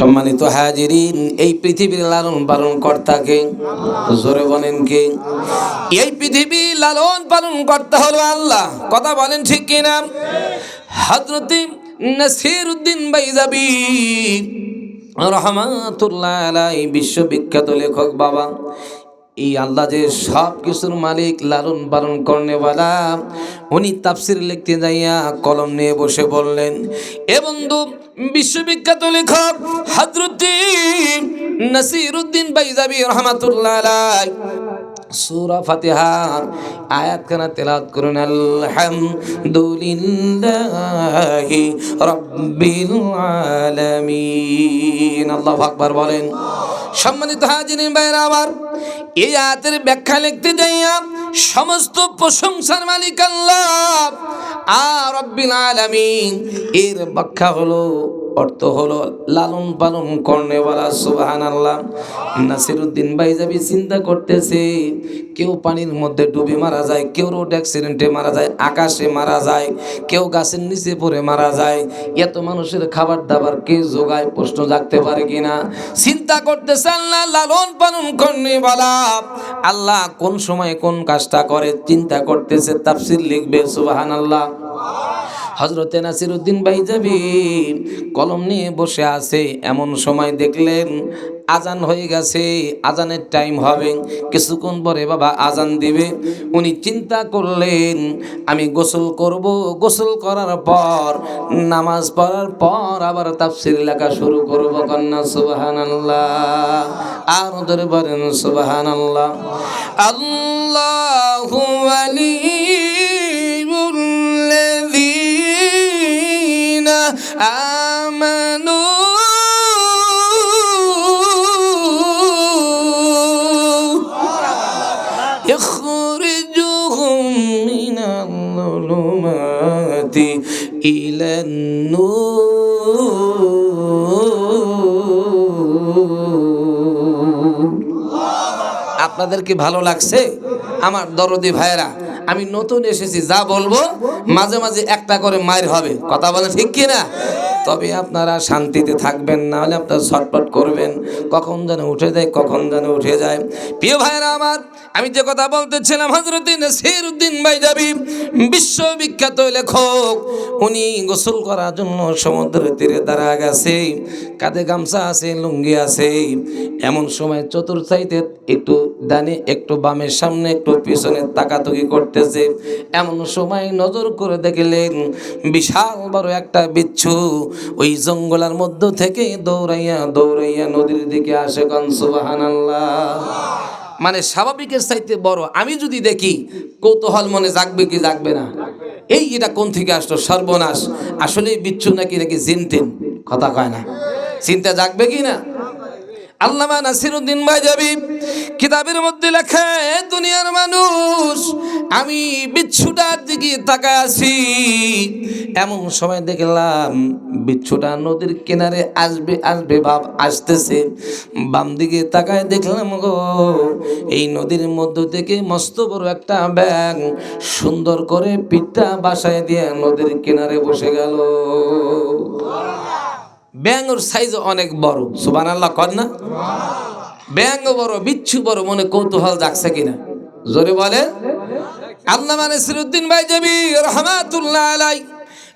সম্মানিত হাজিরিন, এই পৃথিবীর লালন পালন কর্তাকে জোরে বলেন কে এই পৃথিবী লালন পালন কর্তা হলো আল্লাহ। কথা বলেন ঠিক কিনা? হজরতি নাসির উদ্দিন বাইজাবি, রহমাতুল্লাহ আলাই বিশ্ববিখ্যাত লেখক বাবা। এই আল্লাহ যে সব কিছুর মালিক, লালন পালন করনেওয়ালা, উনি তাফসির লিখতে যাইয়া কলম নিয়ে বসে বললেন, এ বন্ধু, বিশ্ববিখ্যাত লেখক হজরতি নাসির উদ্দিন বাইজাবি রহমাতুল্লাহ সূরা ফাতিহার আয়াতখানা তেলাওয়াত করুন, আলহামদুলিল্লাহি রাব্বিল আলামিন। আল্লাহু আকবার বলেন সম্মানিত হাজিরিন বাইরা আবার এই আয়াতের ব্যাখ্যা লিখতে যাইয়া সমস্ত প্রশংসার মালিক আল্লাহ। আর রব্বিল আলামিন এর ব্যাখ্যা হলো অর্থ হলো লালন পালন করনেওয়ালা সুবাহান আল্লাহ নাসিরুদ্দিন ভাইজাবি চিন্তা করতেছে, কেউ পানির মধ্যে ডুবে মারা যায়, কেউ রোড অ্যাক্সিডেন্টে মারা যায়, আকাশে মারা যায়, কেউ গাছের নিচে পড়ে মারা যায়। এত মানুষের খাবার দাবার কে যোগায় প্রশ্ন জাগতে পারে কিনা চিন্তা করতেছে আল্লাহ, লালন পালন করনেওয়ালা। আল্লাহ কোন সময় কোন কাজটা করে? চিন্তা করতেছে, তাফসির লিখবে সুবাহান আল্লাহ হজরতে নাসির উদ্দিন ভাই যাবি কলম নিয়ে বসে আছে, এমন সময় দেখলেন আজান হয়ে গেছে, আজানের টাইম হবে। কিছুক্ষণ পরে বাবা আজান দিবে। উনি চিন্তা করলেন, আমি গোসল করব। গোসল করার পর, নামাজ পড়ার পর আবার তাফসির লেখা শুরু করব। কন্যা সুবাহান আল্লাহ আর ধরে বলেন সুবাহান আল্লাহ আল্লাহ آمنوا يخرجهم من الظلمات إلى النور আপনাদের কি ভালো লাগছে আমার দরদি ভাইয়েরা আমি নতুন এসেছি, যা বলব, মাঝে মাঝে একটা করে মায়ের হবে। কথা বলে ঠিক কি না তবে আপনারা শান্তিতে থাকবেন, না হলে আপনারা ছটপট করবেন। কখন যেন উঠে যায়, কখন যেন উঠে যায়। প্রিয় ভাইয়েরা আমার, আমি যে কথা বলতেছিলাম হজরত নাসির উদ্দিন ভাই যাবি বিশ্ববিখ্যাত লেখক, উনি গোসল করার জন্য সমুদ্রের তীরে দাঁড়া গেছে, কাঁধে গামছা আছে, লুঙ্গি আছে। এমন সময় চতুর্থাইতে একটু ডানে, একটু বামের সামনে, একটু পিছনে তাকাতুকি করতেছে এমন সময় নজর করে দেখলেন বিশাল বড় একটা বিচ্ছু ওই জঙ্গলের মধ্য থেকে দৌড়াইয়া দৌড়াইয়া নদীর দিকে আসে কন, সুবহানাল্লাহ। মানে স্বাভাবিকের চাইতে বড়। আমি যদি দেখি, কৌতূহল মনে জাগবে কি জাগবে না? এই এটা কোন থেকে আসলো? সর্বনাশ। আসলে বিচ্ছু নাকি নাকি জিনতেন। কথা কয় না। চিন্তা জাগবে কি না? আল্লামা নাসিরুদ্দিন ভাইজাবি কিতাবের মধ্যে লেখা, দুনিয়ার মানুষ, আমি বিচ্ছুটার দিকে তাকায় আছি। এমন সময় দেখলাম, বিচ্ছুটা নদীর কিনারে আসবে আসবে, ভাব আসতেছে। বাম দিকে তাকায় দেখলাম গো এই নদীর মধ্য থেকে মস্ত বড় একটা ব্যাগ সুন্দর করে পিঠটা বাসায় দিয়ে নদীর কিনারে বসে গেল। ব্যাঙর সাইজ অনেক বড়। সুবান আল্লাহ কর না। ব্যাঙ বড়, বিচ্ছু বড়, মনে কৌতূহল জাগছে কিনা? জোরে বলে আল্লাহ মানে সিরুদ্দিন ভাই যাবি রহমাতুল্লাহ আলাই।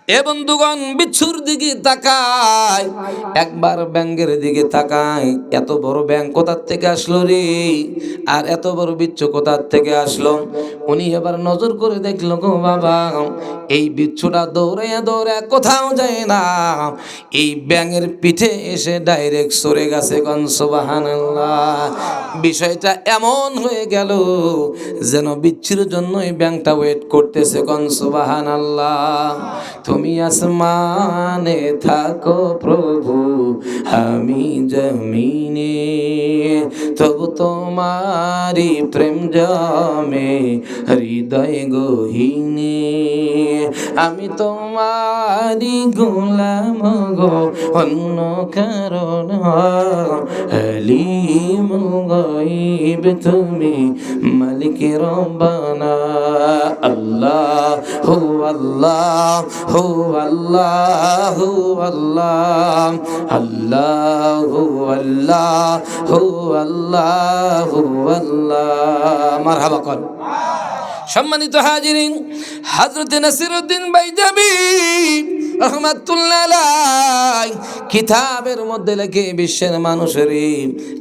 এ বন্ধুগণ, বিচ্ছুর দিকে তাকায়। একবার ব্যাঙ্গের দিকে তাকায়। এত বড় ব্যাংক কোথার থেকে আসলো রে? আর এত বড় বিচ্ছু কোথার থেকে আসলো? উনি এবার নজর করে দেখল গো বাবা, এই বিচ্ছুটা দৌড়াইয়া দৌড়ায় কোথাও যায় না। এই ব্যাঙের পিঠে এসে ডাইরেক্ট সরে গেছে গন সুবাহান বিষয়টা এমন হয়ে গেল যেন বিচ্ছুর জন্য এই ব্যাংকটা ওয়েট করতেছে গন সুবাহান আল্লাহ তুমি আসমানে থাকো প্রভু, আমি জমিনে। তবু তোমারি প্রেম জমে হৃদয় গহিনী, আমি তোমারি গোলাম গো, অন্য কারণ হলিম গাইব তুমি মালিক রব্বানা। আল্লাহ হু আল্লাহ হু আল্লাহ হু আল্লাহ আল্লাহ হু আল্লাহ হু আল্লাহ হু আল্লাহ। মারহাবা কর। সম্মানিত হাজিরিন হজরত নাসিরউদ্দিন বাইজাবি রহমাতুল্লাহ কিতাবের মধ্যে লেখে, বিশ্বের মানুষের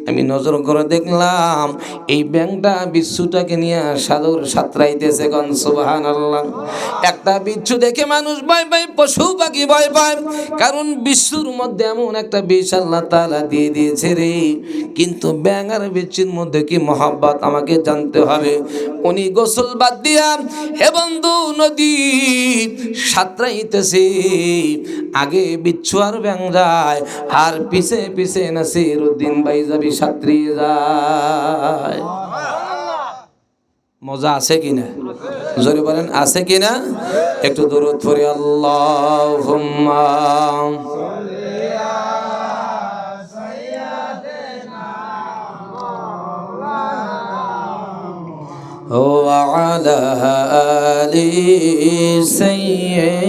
আমি নজর করে দেখলাম, এই ব্যাংকটা বিচ্ছুটাকে নিয়ে সাদর সাঁতরাইতেছে গন সুবাহান আল্লাহ একটা বিচ্ছু দেখে মানুষ ভয় পায়, পশু পাখি ভয় পায়, কারণ বিশ্বর মধ্যে এমন একটা বিষ আল্লাহ তালা দিয়ে দিয়েছে রে। কিন্তু ব্যাং আর বিচ্ছুর মধ্যে কি মহাব্বত আমাকে জানতে হবে? উনি গোসল বাদ দিয়া হে বন্ধু নদী সাঁতরাইতেছে। আগে বিচ্ছু আর ব্যাং যায় আর পিছে পিছে নাসির উদ্দিন ভাই যাবি সাঁতরিয়ে যায়। মজা আছে কিনা জোরে বলেন, আছে কিনা একটু দূরত পড়ি আল্লাহ وعلى آل سيدنا